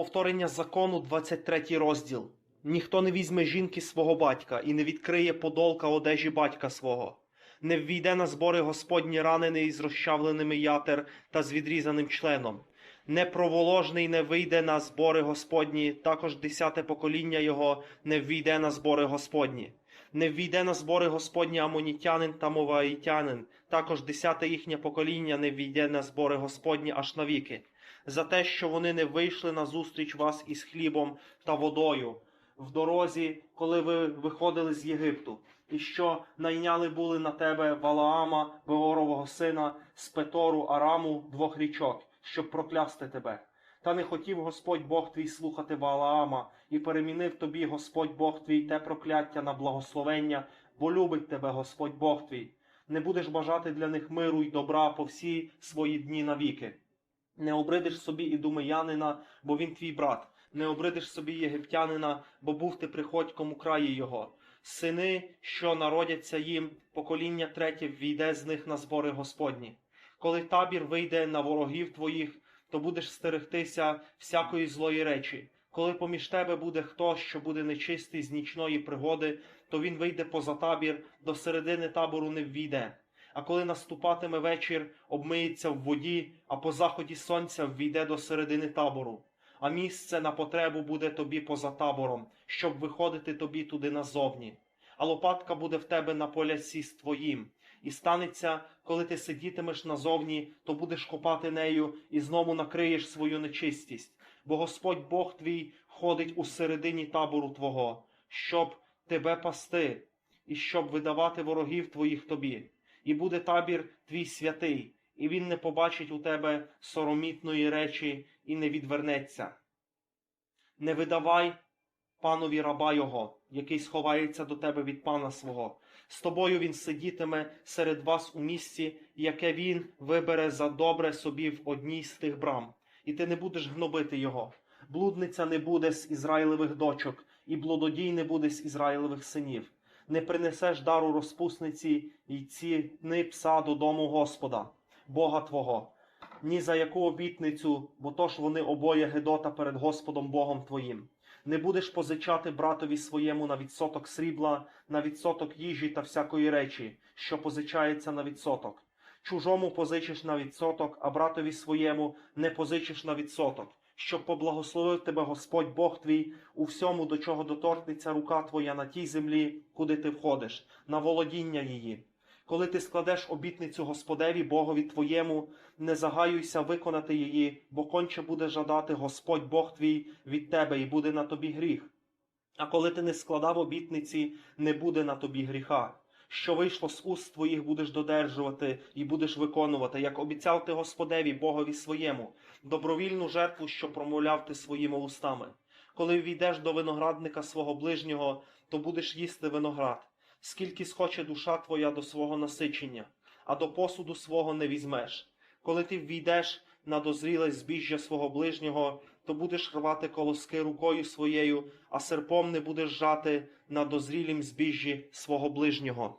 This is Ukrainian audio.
Повторення закону, 23 розділ. Ніхто не візьме жінки свого батька і не відкриє подолка одежі батька свого. Не ввійде на збори Господні ранений з розчавленими ятер та з відрізаним членом. Непроволожний не вийде на збори Господні, також десяте покоління його не ввійде на збори Господні. Не ввійде на збори Господні амонітянин та моваїтянин, також десяте їхнє покоління не ввійде на збори Господні аж навіки. За те, що вони не вийшли на зустріч вас із хлібом та водою в дорозі, коли ви виходили з Єгипту, і що найняли були на тебе Валаама, Беорового сина, з Петору, Араму, двох річок, щоб проклясти тебе. Та не хотів Господь Бог твій слухати Валаама, і перемінив тобі Господь Бог твій те прокляття на благословення, бо любить тебе Господь Бог твій. Не будеш бажати для них миру й добра по всі свої дні навіки. Не обридиш собі і думиянина, бо він твій брат. Не обридиш собі єгиптянина, бо був ти приходьком у краї його. Сини, що народяться їм, покоління третє війде з них на збори Господні. Коли табір вийде на ворогів твоїх, то будеш стерегтися всякої злої речі. Коли поміж тебе буде хто, що буде нечистий з нічної пригоди, то він вийде поза табір, до середини табору не ввійде. А коли наступатиме вечір, обмиється в воді, а по заході сонця ввійде до середини табору. А місце на потребу буде тобі поза табором, щоб виходити тобі туди назовні. А лопатка буде в тебе на полясі з твоїм. І станеться, коли ти сидітимеш назовні, то будеш копати нею і знову накриєш свою нечистість. Бо Господь Бог твій ходить у середині табору твого, щоб тебе пасти, і щоб видавати ворогів твоїх тобі. І буде табір твій святий, і він не побачить у тебе соромітної речі і не відвернеться. Не видавай панові раба його, який сховається до тебе від пана свого. З тобою він сидітиме серед вас у місці, яке він вибере за добре собі в одній з тих брам, і ти не будеш гнобити його. Блудниця не буде з Ізраїлевих дочок, і блудодій не буде з Ізраїлевих синів. Не принесеш дару розпусниці й ціни пса додому Господа, Бога Твого, ні за яку обітницю, бо то ж вони обоє Гедота перед Господом Богом Твоїм. Не будеш позичати братові своєму на відсоток срібла, на відсоток їжі та всякої речі, що позичається на відсоток. Чужому позичиш на відсоток, а братові своєму не позичиш на відсоток, щоб поблагословив тебе Господь Бог твій у всьому, до чого доторкнеться рука твоя на тій землі, куди ти входиш, на володіння її. Коли ти складеш обітницю Господеві Богові твоєму, не загаюйся виконати її, бо конче буде жадати Господь Бог твій від тебе і буде на тобі гріх. А коли ти не складав обітниці, не буде на тобі гріха. Що вийшло з уст твоїх, будеш додержувати і будеш виконувати, як обіцяв ти Господеві Богові своєму, добровільну жертву, що промовляв ти своїми устами. Коли війдеш до виноградника свого ближнього, то будеш їсти виноград скільки схоче душа твоя до свого насичення, а до посуду свого не візьмеш. Коли ти ввійдеш на дозріле збіжжя свого ближнього, то будеш рвати колоски рукою своєю, а серпом не будеш жати на дозрілім збіжжі свого ближнього.